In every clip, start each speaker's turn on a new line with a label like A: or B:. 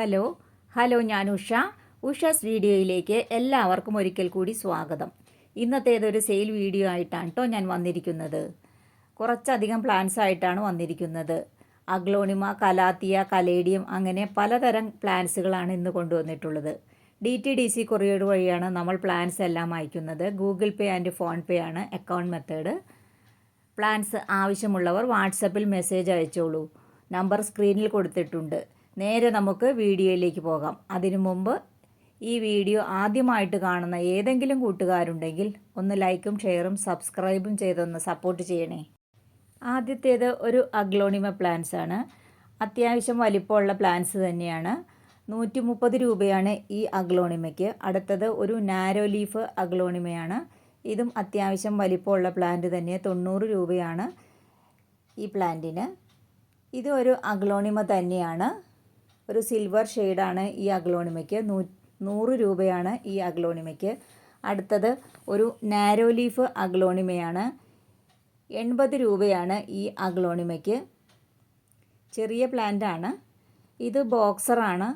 A: Hello hello ഞാൻ ഉഷ. ഉഷാസ് വീഡിയോയിലേക്ക് എല്ലാവർക്കും ഒരിക്കൽ കൂടി സ്വാഗതം. ഇന്നത്തേതൊരു സെയിൽ വീഡിയോ ആയിട്ടാണ് കേട്ടോ ഞാൻ വന്നിരിക്കുന്നത്. കുറച്ചധികം പ്ലാൻസ് ആയിട്ടാണ് വന്നിരിക്കുന്നത്. അഗ്ലോണിമ കലാത്തിയ കലേഡിയം അങ്ങനെ പലതരം പ്ലാൻസുകളാണ് ഇന്ന് കൊണ്ടുവന്നിട്ടുള്ളത്. D T D C courier വഴിയാണ് നമ്മൾ പ്ലാൻസ് എല്ലാം അയക്കുന്നത്. ഗൂഗിൾ പേ ആൻഡ് ഫോൺ പേ ആണ് അക്കൗണ്ട് മെത്തേഡ് പ്ലാൻസ് ആവശ്യമുള്ളവർ വാട്സപ്പിൽ മെസ്സേജ് അയച്ചോളൂ. നമ്പർ സ്ക്രീനിൽ കൊടുത്തിട്ടുണ്ട്. നേരെ നമുക്ക് വീഡിയോയിലേക്ക് പോകാം. അതിനു മുമ്പ് ഈ വീഡിയോ ആദ്യമായിട്ട് കാണുന്ന ഏതെങ്കിലും കൂട്ടുകാരുണ്ടെങ്കിൽ ഒന്ന് ലൈക്കും ഷെയറും സബ്സ്ക്രൈബും ചെയ്തൊന്ന് സപ്പോർട്ട് ചെയ്യണേ. ആദ്യത്തേത് ഒരു അഗ്ലോണിമ പ്ലാന്റ്സ് ആണ്. അത്യാവശ്യം വലിപ്പമുള്ള പ്ലാന്റ്സ് തന്നെയാണ്. നൂറ്റി മുപ്പത് രൂപയാണ് ഈ അഗ്ലോണിമയ്ക്ക്. അടുത്തത് ഒരു നാരോ ലീഫ് അഗ്ലോണിമയാണ്. ഇതും അത്യാവശ്യം വലിപ്പമുള്ള പ്ലാന്റ് തന്നെ. തൊണ്ണൂറ് രൂപയാണ് ഈ പ്ലാന്റിന്. ഇത് ഒരു അഗ്ലോണിമ തന്നെയാണ്. ഒരു സിൽവർ ഷെയ്ഡാണ് ഈ അഗ്ലോണിമയ്ക്ക്. നൂ നൂറ് രൂപയാണ് ഈ അഗ്ലോണിമയ്ക്ക്. അടുത്തത് ഒരു നാരോ ലീഫ് അഗ്ലോണിമയാണ്. എൺപത് രൂപയാണ് ഈ അഗ്ലോണിമയ്ക്ക്. ചെറിയ പ്ലാന്റ് ആണ്. ഇത് ബോക്സറാണ്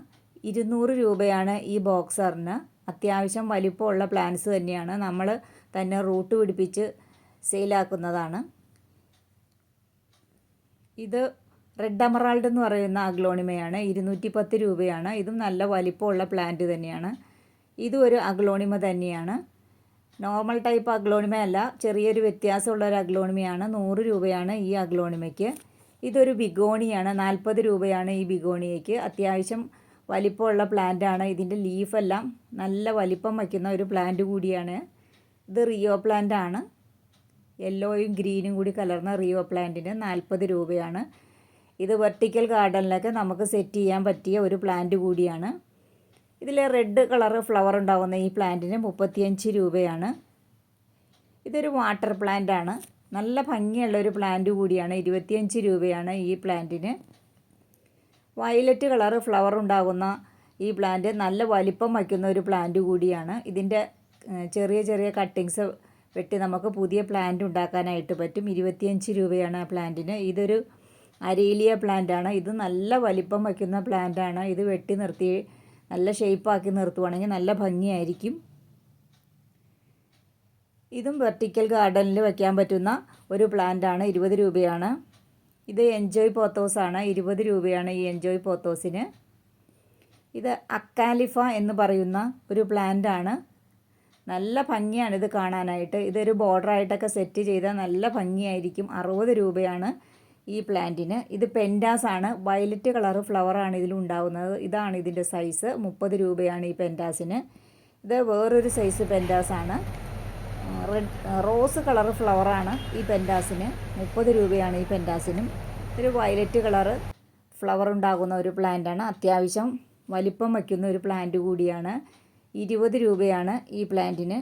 A: ഇരുന്നൂറ് രൂപയാണ് ഈ ബോക്സറിന് അത്യാവശ്യം വലിപ്പമുള്ള പ്ലാന്റ്സ് തന്നെയാണ്. നമ്മൾ തന്നെ റൂട്ട് പിടിപ്പിച്ച് സെയിലാക്കുന്നതാണ് ഇത് റെഡ് അമറാൾഡ് എന്ന് പറയുന്ന അഗ്ലോണിമയാണ്. ഇരുന്നൂറ്റി പത്ത് രൂപയാണ്. ഇതും നല്ല വലിപ്പമുള്ള പ്ലാന്റ് തന്നെയാണ്. ഇതും ഒരു അഗ്ലോണിമ തന്നെയാണ്. നോർമൽ ടൈപ്പ് അഗ്ലോണിമ അല്ല ചെറിയൊരു വ്യത്യാസമുള്ള ഒരു അഗ്ലോണിമയാണ്. നൂറ് രൂപയാണ് ഈ അഗ്ലോണിമയ്ക്ക്. ഇതൊരു ബിഗോണിയാണ്. നാൽപ്പത് രൂപയാണ് ഈ ബിഗോണിയയ്ക്ക്. അത്യാവശ്യം വലിപ്പമുള്ള പ്ലാന്റാണ് ഇതിന്റെ ലീഫെല്ലാം നല്ല വലിപ്പം വയ്ക്കുന്ന ഒരു പ്ലാന്റ് കൂടിയാണ്. ഇത് റിയോ പ്ലാന്റ് ആണ്. യെല്ലോയും ഗ്രീനും കൂടി കലർന്ന റിയോ പ്ലാന്റിന് നാൽപ്പത് രൂപയാണ്. ഇത് വെർട്ടിക്കൽ ഗാർഡനിലൊക്കെ നമുക്ക് സെറ്റ് ചെയ്യാൻ പറ്റിയ ഒരു പ്ലാന്റ് കൂടിയാണ്. ഇതിൽ റെഡ് കളർ ഫ്ലവർ ഉണ്ടാകുന്ന ഈ പ്ലാന്റിന് മുപ്പത്തിയഞ്ച് രൂപയാണ്. ഇതൊരു വാട്ടർ പ്ലാന്റ് ആണ്. നല്ല ഭംഗിയുള്ള ഒരു പ്ലാന്റ് കൂടിയാണ്. ഇരുപത്തിയഞ്ച് രൂപയാണ് ഈ പ്ലാന്റിന് വയലറ്റ് കളർ ഫ്ലവർ ഉണ്ടാകുന്ന ഈ പ്ലാന്റ് നല്ല വലിപ്പം വയ്ക്കുന്ന ഒരു പ്ലാന്റ് കൂടിയാണ്. ഇതിന്റെ ചെറിയ ചെറിയ കട്ടിങ്സ് വെട്ടി നമുക്ക് പുതിയ പ്ലാന്റ് ഉണ്ടാക്കാനായിട്ട് പറ്റും. ഇരുപത്തിയഞ്ച് രൂപയാണ് ആ പ്ലാന്റിന് ഇതൊരു അരേലിയ പ്ലാന്റാണ് ഇത് നല്ല വലിപ്പം വയ്ക്കുന്ന പ്ലാന്റാണ് ഇത് വെട്ടി നിർത്തി നല്ല ഷേപ്പാക്കി നിർത്തുവാണെങ്കിൽ നല്ല ഭംഗിയായിരിക്കും. ഇതും വെർട്ടിക്കൽ ഗാർഡനിൽ വയ്ക്കാൻ പറ്റുന്ന ഒരു പ്ലാന്റാണ് ഇരുപത് രൂപയാണ്. ഇത് എൻജോയ് പോത്തോസാണ് ഇരുപത് രൂപയാണ് ഈ എൻജോയ് പോത്തോസിന് ഇത് അക്കാലിഫ എന്ന് പറയുന്ന ഒരു പ്ലാന്റാണ് നല്ല ഭംഗിയാണ് ഇത് കാണാനായിട്ട്. ഇതൊരു ബോർഡറായിട്ടൊക്കെ സെറ്റ് ചെയ്താൽ നല്ല ഭംഗിയായിരിക്കും. അറുപത് രൂപയാണ്. ഈ പ്ലാന്റിന്. ഇത് പെൻഡാസ് ആണ്. വയലറ്റ് കളർ ഫ്ലവറാണ് ഇതിൽ ഉണ്ടാകുന്നത് ഇതാണ് ഇതിന്റെ സൈസ്. മുപ്പത് രൂപയാണ് ഈ പെൻഡാസിന് ഇത് വേറൊരു സൈസ് പെന്റാസ് ആണ്. റെഡ് റോസ് കളർ ഫ്ലവറാണ് ഈ പെൻഡാസിന് മുപ്പത് രൂപയാണ് ഈ പെൻഡാസിനും ഒരു വയലറ്റ് കളറ് ഫ്ലവർ ഉണ്ടാകുന്ന ഒരു പ്ലാന്റാണ് അത്യാവശ്യം വലിപ്പം വയ്ക്കുന്ന ഒരു പ്ലാന്റ് കൂടിയാണ്. ഇരുപത് രൂപയാണ് ഈ പ്ലാന്റിന്.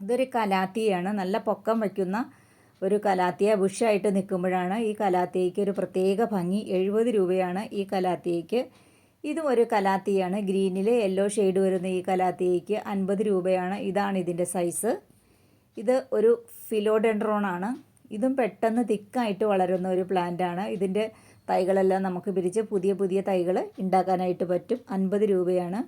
A: ഇതൊരു കലാത്തിയാണ്. നല്ല പൊക്കം വയ്ക്കുന്ന ഒരു കലാത്തിയ ബുഷായിട്ട് നിൽക്കുമ്പോഴാണ് ഈ കലാത്തിയയ്ക്ക് ഒരു പ്രത്യേക ഭംഗി. എഴുപത് രൂപയാണ് ഈ കലാത്തിയയ്ക്ക്. ഇതും ഒരു കലാത്തിയാണ്. ഗ്രീനിൽ യെല്ലോ ഷെയ്ഡ് വരുന്ന ഈ കലാത്തിയയ്ക്ക് അൻപത് രൂപയാണ്. ഇതാണ് ഇതിന്റെ സൈസ്. ഇത് ഒരു ഫിലോഡെൻഡ്രോൺ ആണ് ഇതും പെട്ടെന്ന് തിക്കായിട്ട് വളരുന്ന ഒരു പ്ലാന്റാണ്. ഇതിന്റെ തൈകളെല്ലാം നമുക്ക് പിരിച്ച് പുതിയ പുതിയ തൈകൾ ഉണ്ടാക്കാനായിട്ട് പറ്റും. അൻപത് രൂപയാണ്.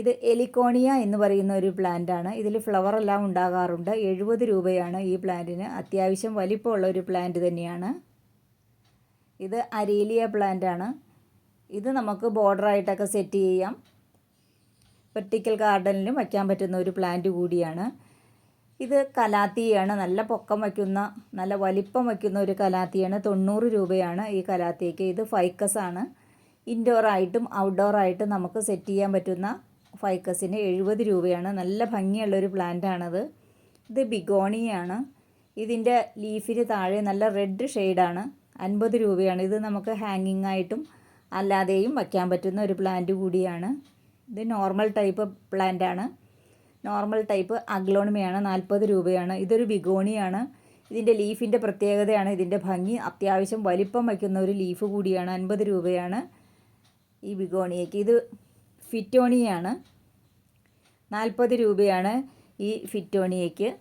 A: ഇത് എലിക്കോണിയ എന്ന് പറയുന്ന ഒരു പ്ലാന്റാണ് ഇതിൽ ഫ്ലവർ എല്ലാം ഉണ്ടാകാറുണ്ട്. എഴുപത് രൂപയാണ് ഈ പ്ലാന്റിന് അത്യാവശ്യം വലിപ്പമുള്ള ഒരു പ്ലാന്റ് തന്നെയാണ്. ഇത് അരീലിയ പ്ലാന്റാണ് ഇത് നമുക്ക് ബോർഡറായിട്ടൊക്കെ സെറ്റ് ചെയ്യാം. വെർട്ടിക്കൽ ഗാർഡനിലും വയ്ക്കാൻ പറ്റുന്ന ഒരു പ്ലാന്റ് കൂടിയാണ്. ഇത് കലാത്തിയാണ്. നല്ല പൊക്കം വയ്ക്കുന്ന നല്ല വലിപ്പം വയ്ക്കുന്ന ഒരു കലാത്തിയാണ്. തൊണ്ണൂറ് രൂപയാണ് ഈ കലാത്തിക്ക്. ഇത് ഫൈക്കസ് ആണ്. ഇൻഡോറായിട്ടും ഔട്ട്ഡോറായിട്ടും നമുക്ക് സെറ്റ് ചെയ്യാൻ പറ്റുന്ന ഫൈക്കസിന് എഴുപത് രൂപയാണ്. നല്ല ഭംഗിയുള്ളൊരു പ്ലാന്റാണത്. ഇത് ബിഗോണിയാണ്. ഇതിന്റെ ലീഫിന് താഴെ നല്ല റെഡ് ഷെയ്ഡാണ്. അൻപത് രൂപയാണ്. ഇത് നമുക്ക് ഹാങ്ങിങ് ആയിട്ടും അല്ലാതെയും വയ്ക്കാൻ പറ്റുന്ന ഒരു പ്ലാന്റ് കൂടിയാണ്. ഇത് നോർമൽ ടൈപ്പ് പ്ലാന്റാണ്. നോർമൽ ടൈപ്പ് അഗ്ലോണിമയാണ്. നാൽപ്പത് രൂപയാണ്. ഇതൊരു ബിഗോണിയാണ്. ഇതിന്റെ ലീഫിന്റെ പ്രത്യേകതയാണ് ഇതിന്റെ ഭംഗി. അത്യാവശ്യം വലിപ്പം വയ്ക്കുന്ന ഒരു ലീഫ് കൂടിയാണ്. അൻപത് രൂപയാണ് ഈ ബിഗോണിയയ്ക്ക് ഇത് ഫിറ്റോണിയാണ് നാൽപ്പത് രൂപയാണ് ഈ ഫിറ്റോണിയയ്ക്ക്.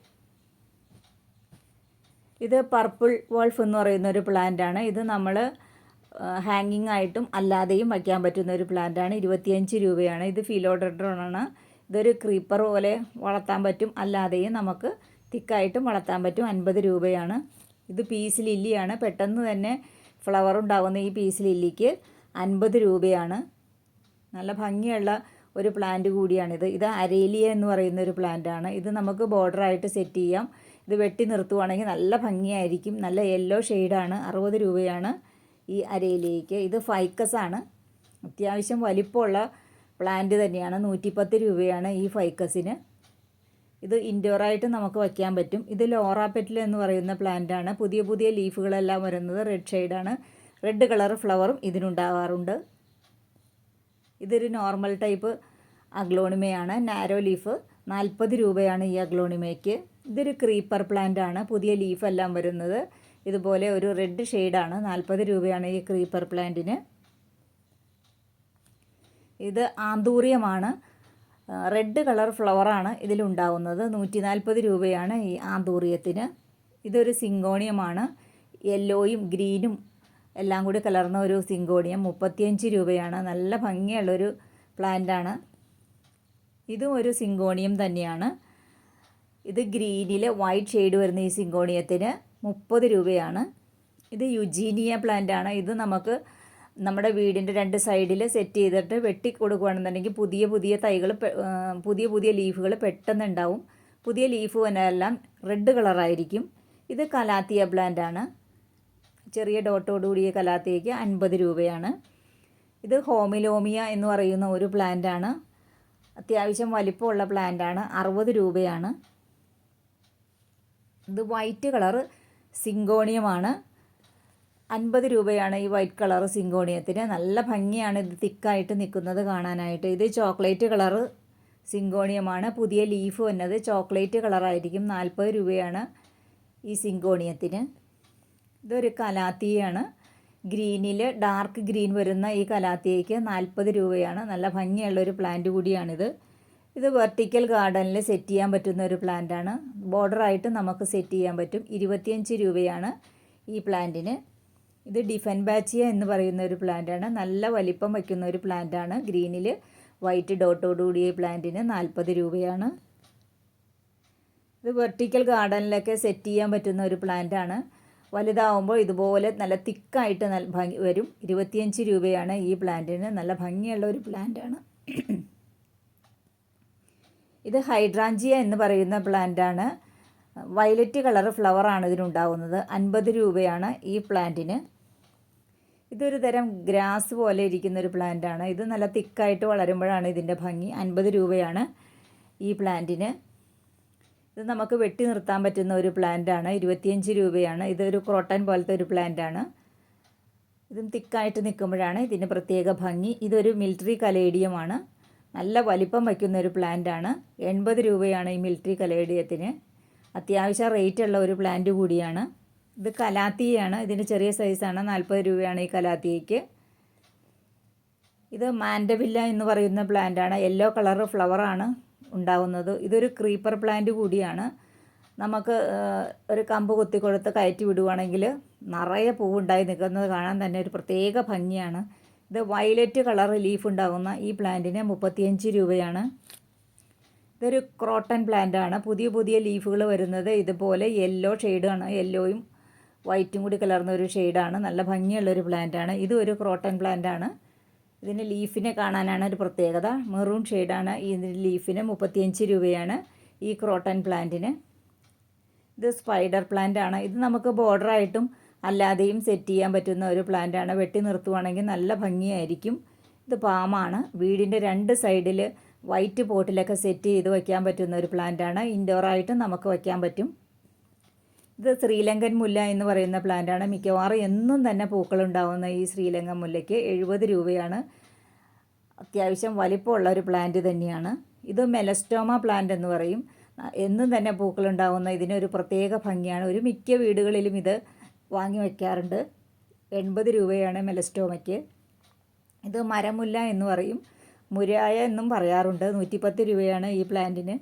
A: ഇത് പർപ്പിൾ വോൾഫ് എന്ന് പറയുന്ന ഒരു പ്ലാന്റാണ് ഇത് നമ്മൾ ഹാങ്ങിങ് ആയിട്ടും അല്ലാതെയും വയ്ക്കാൻ പറ്റുന്ന ഒരു പ്ലാന്റാണ് ഇരുപത്തിയഞ്ച് രൂപയാണ്. ഇത് ഫിലോഡ്രോണാണ് ഇതൊരു ക്രീപ്പർ പോലെ വളർത്താൻ പറ്റും. അല്ലാതെയും നമുക്ക് തിക്കായിട്ടും വളർത്താൻ പറ്റും. അൻപത് രൂപയാണ്. ഇത് പീസ് ലില്ലിയാണ് പെട്ടെന്ന് തന്നെ ഫ്ലവർ ഉണ്ടാകുന്ന ഈ പീസ് ലില്ലിക്ക് അൻപത് രൂപയാണ്. നല്ല ഭംഗിയുള്ള ഒരു പ്ലാന്റ് കൂടിയാണിത്. ഇത് അരേലിയ എന്ന് പറയുന്ന ഒരു പ്ലാന്റാണ് ഇത് നമുക്ക് ബോർഡറായിട്ട് സെറ്റ് ചെയ്യാം. ഇത് വെട്ടി നിർത്തുവാണെങ്കിൽ നല്ല ഭംഗിയായിരിക്കും. നല്ല യെല്ലോ ഷെയ്ഡാണ് അറുപത് രൂപയാണ് ഈ അരേലിയയ്ക്ക്. ഇത് ഫൈക്കസ് ആണ്. അത്യാവശ്യം വലിപ്പമുള്ള പ്ലാന്റ് തന്നെയാണ്. നൂറ്റിപ്പത്ത് രൂപയാണ് ഈ ഫൈക്കസിന് ഇത് ഇൻഡോറായിട്ട് നമുക്ക് വയ്ക്കാൻ പറ്റും. ഇത് ലോറാപ്പെറ്റിൽ എന്ന് പറയുന്ന പ്ലാന്റാണ് പുതിയ പുതിയ ലീഫുകളെല്ലാം വരുന്നത് റെഡ് ഷെയ്ഡാണ് റെഡ് കളർ ഫ്ലവറും ഇതിനുണ്ടാകാറുണ്ട് ഇതൊരു നോർമൽ ടൈപ്പ് അഗ്ലോണിമയാണ്. നാരോ ലീഫ് നാൽപ്പത് രൂപയാണ് ഈ അഗ്ലോണിമയ്ക്ക്. ഇതൊരു ക്രീപ്പർ പ്ലാന്റ് ആണ്. പുതിയ ലീഫെല്ലാം വരുന്നത്. ഇതുപോലെ ഒരു റെഡ് ഷെയ്ഡാണ് നാൽപ്പത് രൂപയാണ് ഈ ക്രീപ്പർ പ്ലാന്റിന് ഇത് ആന്തൂറിയമാണ്. Red colour ഫ്ലവറാണ് ഇതിലുണ്ടാവുന്നത്. നൂറ്റി നാൽപ്പത് രൂപയാണ് ഈ ആന്തൂറിയത്തിന്. ഇതൊരു സിങ്കോണിയമാണ് യെല്ലോയും ഗ്രീനും എല്ലാം കൂടി കലർന്ന ഒരു സിങ്കോണിയം മുപ്പത്തിയഞ്ച് രൂപയാണ്. നല്ല ഭംഗിയുള്ളൊരു പ്ലാന്റാണ്. ഇതും ഒരു സിങ്കോണിയം തന്നെയാണ്. ഇത് ഗ്രീനിൽ വൈറ്റ് ഷെയ്ഡ് വരുന്ന ഈ സിങ്കോണിയത്തിന് മുപ്പത് രൂപയാണ്. ഇത് യുജീനിയ പ്ലാന്റാണ്. ഇത് നമുക്ക് നമ്മുടെ വീടിന്റെ രണ്ട് സൈഡിൽ സെറ്റ് ചെയ്തിട്ട് വെട്ടി കൊടുക്കുകയാണെന്നുണ്ടെങ്കിൽ പുതിയ പുതിയ തൈകൾ പുതിയ പുതിയ ലീഫുകൾ പെട്ടെന്ന് ഉണ്ടാവും പുതിയ ലീഫ് എല്ലാം റെഡ് കളറായിരിക്കും. ഇത് കലാത്തിയ പ്ലാന്റാണ്. ചെറിയ ഡോട്ടോടുകൂടിയ കലാത്തേക്ക് അൻപത് രൂപയാണ്. ഇത് ഹോമിലോമിയ എന്ന് പറയുന്ന ഒരു പ്ലാന്റ് ആണ്. അത്യാവശ്യം വലിപ്പമുള്ള പ്ലാന്റ് ആണ്. അറുപത് രൂപയാണ്. ഇത് വൈറ്റ് കളർ സിങ്കോണിയമാണ്. അൻപത് രൂപയാണ് ഈ വൈറ്റ് കളർ സിങ്കോണിയത്തിന്. നല്ല ഭംഗിയാണ് ഇത് തിക്കായിട്ട് നിൽക്കുന്നത് കാണാനായിട്ട്. ഇത് ചോക്ലേറ്റ് കളർ സിങ്കോണിയമാണ്. പുതിയ ലീഫ് വന്നത്. ചോക്ലേറ്റ് കളറായിരിക്കും നാൽപ്പത് രൂപയാണ് ഈ സിങ്കോണിയത്തിന്. ഇതൊരു കലാത്തിയാണ്. ഗ്രീനിൽ ഡാർക്ക് ഗ്രീൻ വരുന്ന ഈ കലാത്തിയയ്ക്ക് നാൽപ്പത് രൂപയാണ്. നല്ല ഭംഗിയുള്ള ഒരു പ്ലാന്റ് കൂടിയാണിത്. ഇത് വെർട്ടിക്കൽ ഗാർഡനിൽ സെറ്റ് ചെയ്യാൻ പറ്റുന്ന ഒരു പ്ലാന്റാണ്. ബോർഡറായിട്ട് നമുക്ക് സെറ്റ് ചെയ്യാൻ പറ്റും. ഇരുപത്തിയഞ്ച് രൂപയാണ് ഈ പ്ലാന്റിന്. ഇത് ഡിഫൻ ബാച്ചിയ എന്ന് പറയുന്ന ഒരു പ്ലാന്റാണ്. നല്ല വലിപ്പം വയ്ക്കുന്ന ഒരു പ്ലാന്റാണ്. ഗ്രീനിൽ വൈറ്റ് ഡോട്ടോടുകൂടിയ പ്ലാന്റിന് നാൽപ്പത് രൂപയാണ്. ഇത് വെർട്ടിക്കൽ ഗാർഡനിലൊക്കെ സെറ്റ് ചെയ്യാൻ പറ്റുന്ന ഒരു പ്ലാന്റാണ്. വലുതാവുമ്പോൾ ഇതുപോലെ നല്ല തിക്കായിട്ട് നല്ല ഭംഗി വരും. ഇരുപത്തിയഞ്ച് രൂപയാണ് ഈ പ്ലാന്റിന്. നല്ല ഭംഗിയുള്ള ഒരു പ്ലാന്റാണ്. ഇത് ഹൈഡ്രാഞ്ചിയ എന്ന് പറയുന്ന പ്ലാന്റാണ്. വയലറ്റ് കളർ ഫ്ലവറാണ് ഇതിനുണ്ടാകുന്നത് അൻപത് രൂപയാണ് ഈ പ്ലാന്റിന്. ഇതൊരു തരം ഗ്രാസ് പോലെ ഇരിക്കുന്ന ഒരു പ്ലാന്റാണ്. ഇത് നല്ല തിക്കായിട്ട് വളരുമ്പോഴാണ് ഇതിന്റെ ഭംഗി. അൻപത് രൂപയാണ് ഈ പ്ലാന്റിന്. ഇത് നമുക്ക് വെട്ടി നിർത്താൻ പറ്റുന്ന ഒരു പ്ലാന്റാണ് ഇരുപത്തിയഞ്ച് രൂപയാണ്. ഇതൊരു ക്രോട്ടൻ പോലത്തെ ഒരു പ്ലാന്റാണ് ഇതും തിക്കായിട്ട് നിൽക്കുമ്പോഴാണ് ഇതിന് പ്രത്യേക ഭംഗി. ഇതൊരു മിലിറ്ററി കലേഡിയമാണ്. നല്ല വലിപ്പം വയ്ക്കുന്ന ഒരു പ്ലാന്റാണ് എൺപത് രൂപയാണ് ഈ മിലിറ്ററി കലേഡിയത്തിന്. അത്യാവശ്യം റേറ്റുള്ള ഒരു പ്ലാന്റ് കൂടിയാണ്. ഇത് കലാത്തിയാണ്. ഇതിന്റെ ചെറിയ സൈസാണ് നാൽപ്പത് രൂപയാണ് ഈ കലാത്തിയയ്ക്ക് ഇത് മാൻഡവില്ല എന്ന് പറയുന്ന പ്ലാന്റാണ് യെല്ലോ കളർ ഫ്ലവറാണ് ഉണ്ടാകുന്നത് ഇതൊരു ക്രീപ്പർ പ്ലാന്റ് കൂടിയാണ്. നമുക്ക് ഒരു കമ്പ് കൊത്തിക്കൊടുത്ത് കൊടുത്ത് കയറ്റി വിടുവാണെങ്കിൽ നിറയെ പൂവുണ്ടായി നിൽക്കുന്നത് കാണാൻ തന്നെ ഒരു പ്രത്യേക ഭംഗിയാണ്. ഇത് വയലറ്റ് കളർ ലീഫ് ഉണ്ടാകുന്ന ഈ പ്ലാന്റിന് മുപ്പത്തിയഞ്ച് രൂപയാണ്. ഇതൊരു ക്രോട്ടൺ പ്ലാന്റ് ആണ്. പുതിയ പുതിയ ലീഫുകൾ വരുന്നത് ഇതുപോലെ യെല്ലോ ഷെയ്ഡാണ് യെല്ലോയും വൈറ്റും കൂടി കലർന്ന ഒരു ഷെയ്ഡാണ് നല്ല ഭംഗിയുള്ളൊരു പ്ലാന്റാണ് ഇതും ഒരു ക്രോട്ടൺ പ്ലാന്റ് ഇതിന് ലീഫിനെ കാണാനാണ് ഒരു പ്രത്യേകത. മെറൂൺ ഷെയ്ഡാണ് ഈ ലീഫിന് മുപ്പത്തിയഞ്ച് രൂപയാണ് ഈ ക്രോട്ടൺ പ്ലാന്റിന്. ഇത് സ്പൈഡർ പ്ലാന്റ് ആണ്. ഇത് നമുക്ക് ബോർഡറായിട്ടും അല്ലാതെയും സെറ്റ് ചെയ്യാൻ പറ്റുന്ന ഒരു പ്ലാന്റ് ആണ്. വെട്ടി നിർത്തുവാണെങ്കിൽ നല്ല ഭംഗിയായിരിക്കും. ഇത് പാമാണ്. വീടിന്റെ രണ്ട് സൈഡിൽ വൈറ്റ് പോട്ടിലൊക്കെ സെറ്റ് ചെയ്ത് വയ്ക്കാൻ പറ്റുന്ന ഒരു പ്ലാന്റ് ആണ്. ഇൻഡോറായിട്ടും നമുക്ക് വയ്ക്കാൻ പറ്റും. ഇത് ശ്രീലങ്കൻ മുല്ല എന്ന് പറയുന്ന പ്ലാന്റാണ് മിക്കവാറും എന്നും തന്നെ പൂക്കളുണ്ടാവുന്ന ഈ ശ്രീലങ്കൻ മുല്ലയ്ക്ക് എഴുപത് രൂപയാണ്. അത്യാവശ്യം വലിപ്പമുള്ള ഒരു പ്ലാന്റ് തന്നെയാണ്. ഇത് മെലസ്റ്റോമ പ്ലാന്റ് എന്ന് പറയും. എന്നും തന്നെ പൂക്കളുണ്ടാവുന്ന ഇതിനൊരു പ്രത്യേക ഭംഗിയാണ്. ഒരു മിക്ക വീടുകളിലും ഇത് വാങ്ങി വയ്ക്കാറുണ്ട് എൺപത് രൂപയാണ് മെലസ്റ്റോമയ്ക്ക്. ഇത് മരമുല്ല എന്ന് പറയും. മുരായ എന്നും പറയാറുണ്ട്. നൂറ്റിപ്പത്ത് രൂപയാണ് ഈ പ്ലാന്റിന്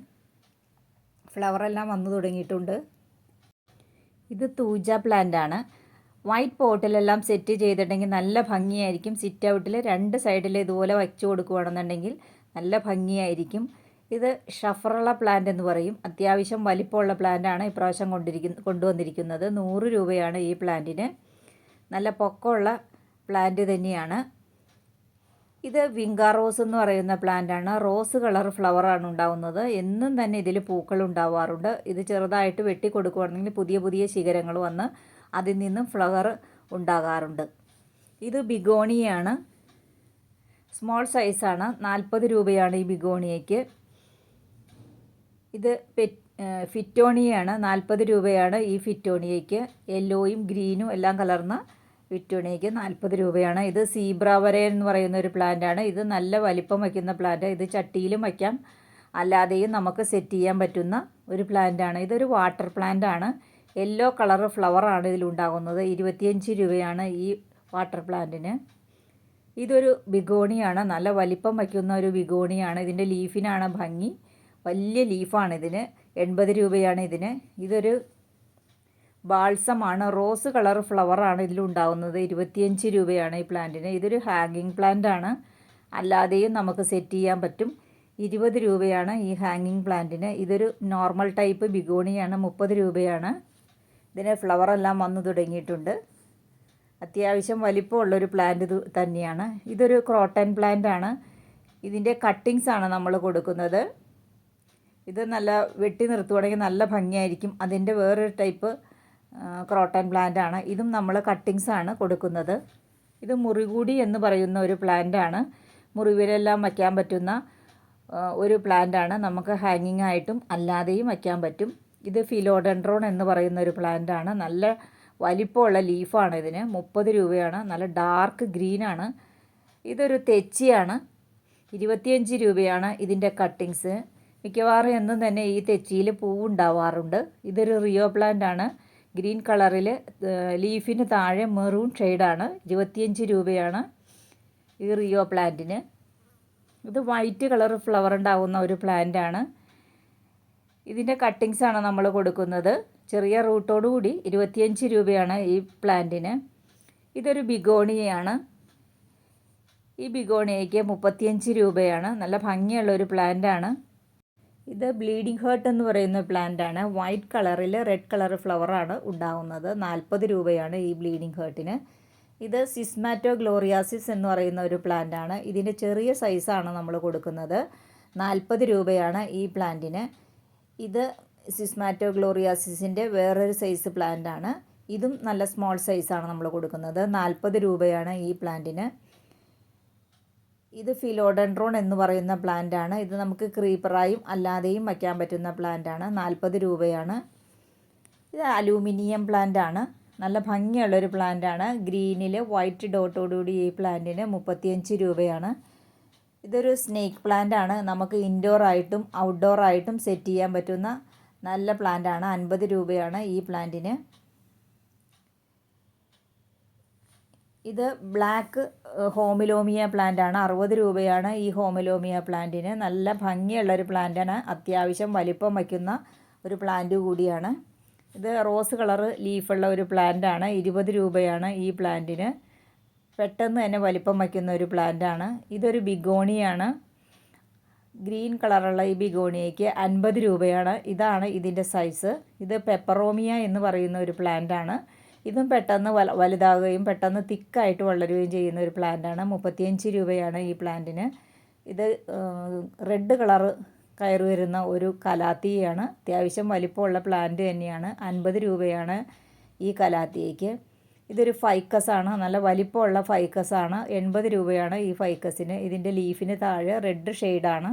A: ഫ്ലവറെല്ലാം വന്നു തുടങ്ങിയിട്ടുണ്ട്. ഇത് തൂജ പ്ലാന്റ് ആണ്. വൈറ്റ് പോട്ടിലെല്ലാം സെറ്റ് ചെയ്തിട്ടുണ്ടെങ്കിൽ നല്ല ഭംഗിയായിരിക്കും. സിറ്റ് ഔട്ടിൽ രണ്ട് സൈഡിൽ ഇതുപോലെ വച്ചു കൊടുക്കുകയാണെന്നുണ്ടെങ്കിൽ നല്ല ഭംഗിയായിരിക്കും. ഇത് ഷഫറുള്ള പ്ലാന്റ് എന്ന് പറയും. അത്യാവശ്യം വലിപ്പമുള്ള പ്ലാന്റാണ് ഇപ്രാവശ്യം കൊണ്ടിരിക്കുന്ന കൊണ്ടുവന്നിരിക്കുന്നത്. നൂറ് രൂപയാണ് ഈ പ്ലാന്റിന് നല്ല പൊക്കമുള്ള പ്ലാന്റ് തന്നെയാണ്. ഇത് വിങ്കാ റോസ് എന്ന് പറയുന്ന പ്ലാന്റാണ് റോസ് കളർ ഫ്ലവറാണ് ഉണ്ടാവുന്നത്. എന്നും തന്നെ ഇതിൽ പൂക്കൾ ഉണ്ടാവാറുണ്ട്. ഇത് ചെറുതായിട്ട് വെട്ടി കൊടുക്കുകയാണെങ്കിൽ പുതിയ പുതിയ ശിഖരങ്ങൾ വന്ന് അതിൽ നിന്നും ഫ്ലവർ ഉണ്ടാകാറുണ്ട്. ഇത് ബിഗോണിയാണ്. സ്മോൾ സൈസാണ് നാൽപ്പത് രൂപയാണ് ഈ ബിഗോണിയയ്ക്ക്. ഇത് ഫിറ്റോണിയാണ് നാൽപ്പത് രൂപയാണ് ഈ ഫിറ്റോണിയയ്ക്ക് യെല്ലോയും ഗ്രീനും എല്ലാം കലർന്ന ഫിറ്റോണിയയ്ക്ക് നാൽപ്പത് രൂപയാണ്. ഇത് സീബ്രാവര എന്ന് പറയുന്ന ഒരു പ്ലാന്റ് ആണ്. ഇത് നല്ല വലിപ്പം വയ്ക്കുന്ന പ്ലാന്റ് ഇത് ചട്ടിയിലും വയ്ക്കാം. അല്ലാതെയും നമുക്ക് സെറ്റ് ചെയ്യാൻ പറ്റുന്ന ഒരു പ്ലാന്റ് പ്ലാന്റാണ് ഇതൊരു വാട്ടർ പ്ലാന്റ് ആണ്. യെല്ലോ കളർ ഫ്ലവറാണ് ഇതിലുണ്ടാകുന്നത് ഇരുപത്തിയഞ്ച് രൂപയാണ് ഈ വാട്ടർ പ്ലാന്റിന് ഇതൊരു ബിഗോണിയാണ്. നല്ല വലിപ്പം വയ്ക്കുന്ന ഒരു ബിഗോണിയാണ്. ഇതിന്റെ ലീഫിനാണ് ഭംഗി. വലിയ ലീഫാണ് ഇതിന്. എൺപത് രൂപയാണ് ഇതിന്. ഇതൊരു ബാൾസമാണ്. Rose colour ഫ്ലവറാണ് ഇതിലുണ്ടാവുന്നത്. ഇരുപത്തിയഞ്ച് രൂപയാണ് ഈ പ്ലാന്റിന്. ഇതൊരു ഹാങ്ങിങ് പ്ലാന്റ് ആണ്. അല്ലാതെയും നമുക്ക് സെറ്റ് ചെയ്യാൻ പറ്റും. ഇരുപത് രൂപയാണ് ഈ ഹാങ്ങിങ് പ്ലാന്റിന്. ഇതൊരു നോർമൽ ടൈപ്പ് ബിഗോണിയാണ്. മുപ്പത് രൂപയാണ്. ഇതിന് ഫ്ലവറെല്ലാം വന്നു തുടങ്ങിയിട്ടുണ്ട്. അത്യാവശ്യം വലിപ്പമുള്ളൊരു പ്ലാന്റ് തന്നെയാണ്. ഇതൊരു ക്രോട്ടൻ പ്ലാന്റ് ആണ്. ഇതിന്റെ കട്ടിങ്സ് ആണ് നമ്മൾ കൊടുക്കുന്നത്. ഇത് നല്ല വെട്ടി നിർത്തുവാണെങ്കിൽ നല്ല ഭംഗിയായിരിക്കും. അതിന്റെ വേറൊരു ടൈപ്പ് ക്രോട്ടൺ പ്ലാന്റ് ആണ്. ഇതും നമ്മൾ കട്ടിങ്സ് ആണ് കൊടുക്കുന്നത്. ഇത് മുറികൂടി എന്ന് പറയുന്ന ഒരു പ്ലാന്റ് ആണ്. മുറിവിലെല്ലാം വയ്ക്കാൻ പറ്റുന്ന ഒരു പ്ലാന്റ് ആണ്. നമുക്ക് ഹാങ്ങിങ് ആയിട്ടും അല്ലാതെയും വയ്ക്കാൻ പറ്റും. ഇത് ഫിലോഡെൻഡ്രോൺ എന്ന് പറയുന്ന ഒരു പ്ലാന്റ് ആണ്. നല്ല വലിപ്പമുള്ള ലീഫാണ് ഇതിന്. മുപ്പത് രൂപയാണ്. നല്ല ഡാർക്ക് ഗ്രീനാണ് ഇതൊരു തെച്ചിയാണ്. ഇരുപത്തിയഞ്ച് രൂപയാണ് ഇതിന്റെ കട്ടിങ്സ് മിക്കവാറും എന്നും തന്നെ ഈ തെച്ചിയിൽ പൂവുണ്ടാവാറുണ്ട്. ഇതൊരു റിയോ പ്ലാന്റ് ആണ്. ഗ്രീൻ കളറിൽ ലീഫിന് താഴെ മെറൂൺ ഷെയ്ഡാണ്. ഇരുപത്തിയഞ്ച് രൂപയാണ് ഈ റിയോ പ്ലാന്റിന്. ഇത് വൈറ്റ് കളർ ഫ്ലവർ ഉണ്ടാകുന്ന ഒരു പ്ലാന്റ് ആണ് ഇതിന്റെ കട്ടിങ്സ് ആണ് നമ്മൾ കൊടുക്കുന്നത്. ചെറിയ റൂട്ടോടു കൂടി ഇരുപത്തിയഞ്ച് രൂപയാണ് ഈ പ്ലാന്റിന്. ഇതൊരു ബിഗോണിയയാണ്. ഈ ബിഗോണിയയ്ക്ക് മുപ്പത്തിയഞ്ച് രൂപയാണ്. നല്ല ഭംഗിയുള്ള ഒരു പ്ലാന്റ് ആണ് ഇത് ബ്ലീഡിംഗ് ഹേർട്ട് എന്ന് പറയുന്ന പ്ലാന്റ് ആണ്. വൈറ്റ് കളറിൽ റെഡ് കളർ ഫ്ലവറാണ് ഉണ്ടാവുന്നത്. നാൽപ്പത് രൂപയാണ് ഈ ബ്ലീഡിംഗ് ഹേർട്ടിന്. ഇത് സിസ്മാറ്റോ ഗ്ലോറിയാസിസ് എന്ന് പറയുന്ന ഒരു പ്ലാന്റ് ആണ്. ഇതിന്റെ ചെറിയ സൈസാണ് നമ്മൾ കൊടുക്കുന്നത്. നാൽപ്പത് രൂപയാണ് ഈ പ്ലാന്റിന് ഇത് സിസ്മാറ്റോ ഗ്ലോറിയാസിസിന്റെ വേറൊരു സൈസ് പ്ലാന്റ് ആണ്. ഇതും നല്ല സ്മോൾ സൈസാണ് നമ്മൾ കൊടുക്കുന്നത്. നാൽപ്പത് രൂപയാണ് ഈ പ്ലാന്റിന് ഇത് ഫിലോഡൻഡ്രോൺ എന്ന് പറയുന്ന പ്ലാന്റ് ആണ്. ഇത് നമുക്ക് ക്രീപ്പറായും അല്ലാതെയും വയ്ക്കാൻ പറ്റുന്ന പ്ലാന്റ് ആണ്. നാൽപ്പത് രൂപയാണ്. ഇത് അലൂമിനിയം പ്ലാന്റ് ആണ്. നല്ല ഭംഗിയുള്ളൊരു പ്ലാന്റ് ആണ്. ഗ്രീനിൽ വൈറ്റ് ഡോട്ടോടുകൂടി ഈ പ്ലാന്റിന് മുപ്പത്തിയഞ്ച് രൂപയാണ്. ഇതൊരു സ്നേക്ക് പ്ലാന്റ് ആണ്. നമുക്ക് ഇൻഡോർ ആയിട്ടും ഔട്ട്ഡോർ ആയിട്ടും സെറ്റ് ചെയ്യാൻ പറ്റുന്ന നല്ല പ്ലാന്റ് ആണ്. അൻപത് രൂപയാണ് ഈ പ്ലാന്റിന് ഇത് ബ്ലാക്ക് ഹോമിലോമിയ പ്ലാന്റ് ആണ്. അറുപത് രൂപയാണ് ഈ ഹോമിലോമിയ പ്ലാന്റിന് നല്ല ഭംഗിയുള്ള ഒരു പ്ലാന്റാണ് അത്യാവശ്യം വലിപ്പം വയ്ക്കുന്ന ഒരു പ്ലാന്റ് കൂടിയാണ്. ഇത് റോസ് കളറ് ലീഫുള്ള ഒരു പ്ലാന്റ് ആണ്. ഇരുപത് രൂപയാണ് ഈ പ്ലാന്റിന് പെട്ടെന്ന് തന്നെ വലിപ്പം വയ്ക്കുന്ന ഒരു പ്ലാന്റ് ആണ്. ഇതൊരു ബിഗോണിയാണ്. ഗ്രീൻ കളറുള്ള ഈ ബിഗോണിയയ്ക്ക് അൻപത് രൂപയാണ്. ഇതാണ് ഇതിന്റെ സൈസ് ഇത് പെപ്പറോമിയ എന്ന് പറയുന്ന ഒരു പ്ലാന്റ് ആണ്. ഇതും പെട്ടെന്ന് വല വലുതാകുകയും പെട്ടെന്ന് തിക്കായിട്ട് വളരുകയും ചെയ്യുന്ന ഒരു പ്ലാന്റാണ്. മുപ്പത്തിയഞ്ച് രൂപയാണ് ഈ പ്ലാന്റിന്. ഇത് റെഡ് കളറ് കയറി വരുന്ന ഒരു കലാത്തിയാണ് അത്യാവശ്യം വലിപ്പമുള്ള പ്ലാന്റ് തന്നെയാണ്. അൻപത് രൂപയാണ് ഈ കലാത്തിയയ്ക്ക്. ഇതൊരു ഫൈക്കസാണ്. നല്ല വലിപ്പമുള്ള ഫൈക്കസാണ്. എൺപത് രൂപയാണ് ഈ ഫൈക്കസിന്. ഇതിന്റെ ലീഫിന് താഴെ റെഡ് ഷെയ്ഡാണ്.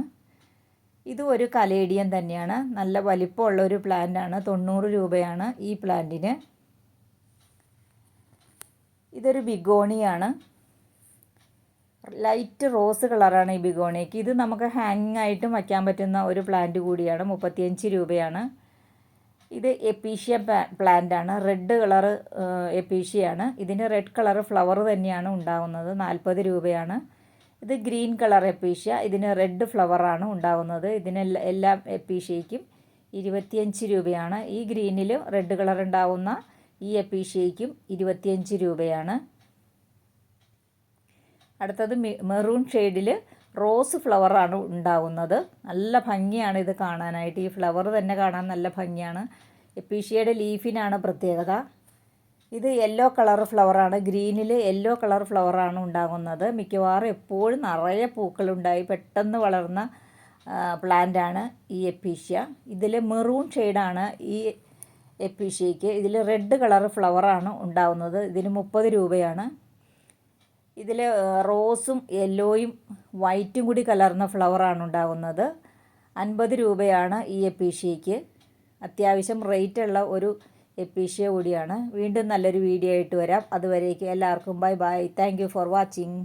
A: ഇതും ഒരു കലേഡിയൻ തന്നെയാണ്. നല്ല വലിപ്പമുള്ള ഒരു പ്ലാന്റാണ്. തൊണ്ണൂറ് രൂപയാണ് ഈ പ്ലാന്റിന്. ഇതൊരു ബിഗോണിയാണ്. ലൈറ്റ് റോസ് കളറാണ് ഈ ബിഗോണിയക്ക്. ഇത് നമുക്ക് ഹാങ്ങിങ് ആയിട്ടും വയ്ക്കാൻ പറ്റുന്ന ഒരു പ്ലാന്റ് കൂടിയാണ്. മുപ്പത്തിയഞ്ച് രൂപയാണ്. ഇത് എപ്പീഷ്യ പ്ലാന്റ് ആണ്. റെഡ് കളർ എപ്പീഷ്യയാണ് ഇതിന് റെഡ് കളർ ഫ്ലവർ തന്നെയാണ് ഉണ്ടാകുന്നത് നാൽപ്പത് രൂപയാണ്. ഇത് ഗ്രീൻ കളർ എപ്പീഷ്യ ഇതിന് റെഡ് ഫ്ലവറാണ് ഉണ്ടാകുന്നത് ഇതിന് എല്ലാ എപ്പീഷ്യയ്ക്കും ഇരുപത്തിയഞ്ച് രൂപയാണ്. ഈ ഗ്രീനിലും റെഡ് കളർ ഉണ്ടാകുന്ന ഈ അപ്പീഷ്യയ്ക്കും ഇരുപത്തിയഞ്ച് രൂപയാണ്. അടുത്തത് മെറൂൺ ഷെയ്ഡിൽ റോസ് ഫ്ലവറാണ് ഉണ്ടാവുന്നത്. നല്ല ഭംഗിയാണ് ഇത് കാണാനായിട്ട്. ഈ ഫ്ലവർ തന്നെ കാണാൻ നല്ല ഭംഗിയാണ്. എപ്പീഷ്യയുടെ ലീഫിനാണ് പ്രത്യേകത. ഇത് യെല്ലോ കളർ ഫ്ലവറാണ് ഗ്രീനിൽ യെല്ലോ കളർ ഫ്ലവറാണ് ഉണ്ടാകുന്നത്. മിക്കവാറും എപ്പോഴും നിറയെ പൂക്കളുണ്ടായി പെട്ടെന്ന് വളർന്ന പ്ലാന്റാണ് ഈ എപ്പീഷ്യ ഇതിൽ മെറൂൺ ഷെയ്ഡാണ് ഈ എപ്പീഷ്യയ്ക്ക് ഇതിൽ റെഡ് കളർ ഫ്ലവറാണ് ഉണ്ടാവുന്നത്. ഇതിന് മുപ്പത് രൂപയാണ്. ഇതിൽ റോസും യെല്ലോയും വൈറ്റും കൂടി കലർന്ന ഫ്ലവറാണ് ഉണ്ടാവുന്നത്. അൻപത് രൂപയാണ് ഈ എപ്പീഷ്യയ്ക്ക് അത്യാവശ്യം റേറ്റുള്ള ഒരു എപ്പീഷ്യ കൂടിയാണ്. വീണ്ടും നല്ലൊരു വീഡിയോ ആയിട്ട് വരാം. അതുവരേക്ക് എല്ലാവർക്കും bye bye thank for watching